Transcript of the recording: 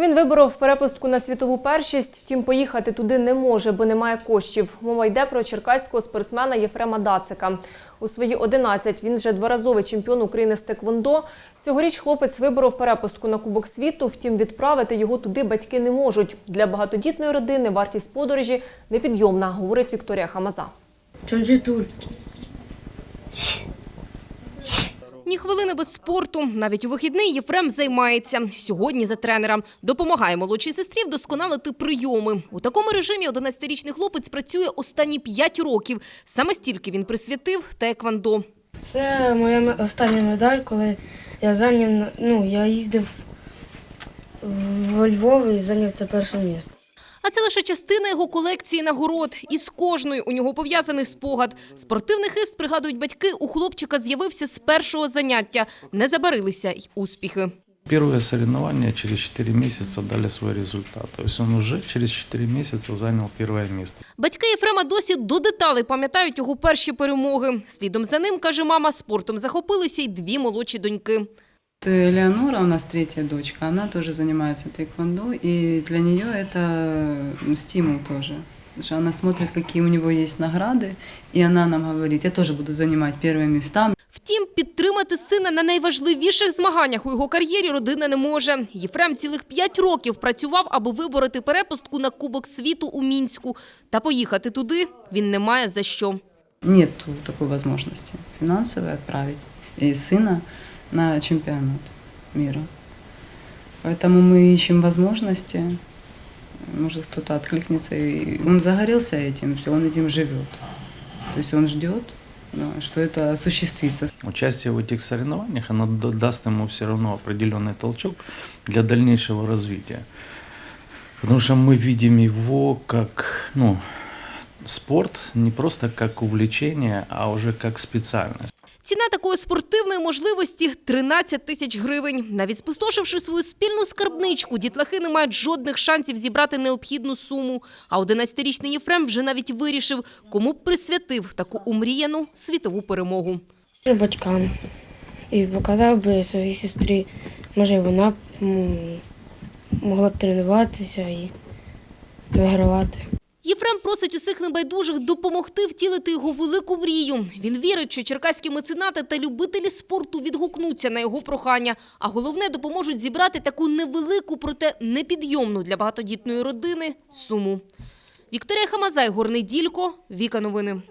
Він виборов перепустку на світову першість, втім поїхати туди не може, бо немає коштів. Мова йде про черкаського спортсмена Єфрема Дацика. У свої 11 він вже дворазовий чемпіон України з теквондо. Цьогоріч хлопець виборов перепустку на Кубок світу, втім відправити його туди батьки не можуть. Для багатодітної родини вартість подорожі непідйомна, говорить Вікторія Хамаза. Чонжитуль. Ні хвилини без спорту. Навіть у вихідний Єфрем займається. Сьогодні за тренером. Допомагає молодшій сестрі вдосконалити прийоми. У такому режимі 11-річний хлопець працює останні 5 років. Саме стільки він присвятив теквандо. Це моя остання медаль, коли я зайняв, ну, я їздив в Львов і зайняв це перше місце. А це лише частина його колекції нагород. І з кожною у нього пов'язаний спогад. Спортивний хист, пригадують батьки, у хлопчика з'явився з першого заняття. Не забарилися й успіхи. Первые соревнования через 4 месяца дали свой результат. То есть он уже через 4 месяца занял первое место. Батьки Єфрема досі до деталей пам'ятають його перші перемоги. Слідом за ним, каже мама, спортом захопилися й дві молодші доньки. Вот, э, Леонора, у нас третья дочка, она тоже занимается тэквондо, и для нее это ну, стимул тоже. Потому что она смотрит, какие у него есть награды, и она нам говорит, я тоже буду занимать первые места. Втім, підтримати сина на найважливіших змаганнях у його кар'єрі родина не може. Єфрем цілих п'ять років працював, аби вибороти перепустку на Кубок світу у Мінську. Та поїхати туди він не має за що. Нет такой возможности финансовой отправить и сына На чемпионат мира. Поэтому мы ищем возможности. Может, кто-то откликнется. И он загорелся этим, все, он этим живет. То есть он ждет, что это осуществится. Участие в этих соревнованиях оно даст ему все равно определенный толчок для дальнейшего развития. Потому что мы видим его как ну, спорт не просто как увлечение, а уже как специальность. Ціна такої спортивної можливості – 13 тисяч гривень. Навіть спустошивши свою спільну скарбничку, дітлахи не мають жодних шансів зібрати необхідну суму. А 11-річний Єфрем вже навіть вирішив, кому б присвятив таку умріяну світову перемогу. Батькам. І показав би своїй сестрі, може, вона б, могла б тренуватися і вигравати. Єфрем просить усіх небайдужих допомогти втілити його велику мрію. Він вірить, що черкаські меценати та любителі спорту відгукнуться на його прохання, а головне допоможуть зібрати таку невелику, проте непідйомну для багатодітної родини суму. Вікторія Хамазай, Горний Ділько, Віка Новини.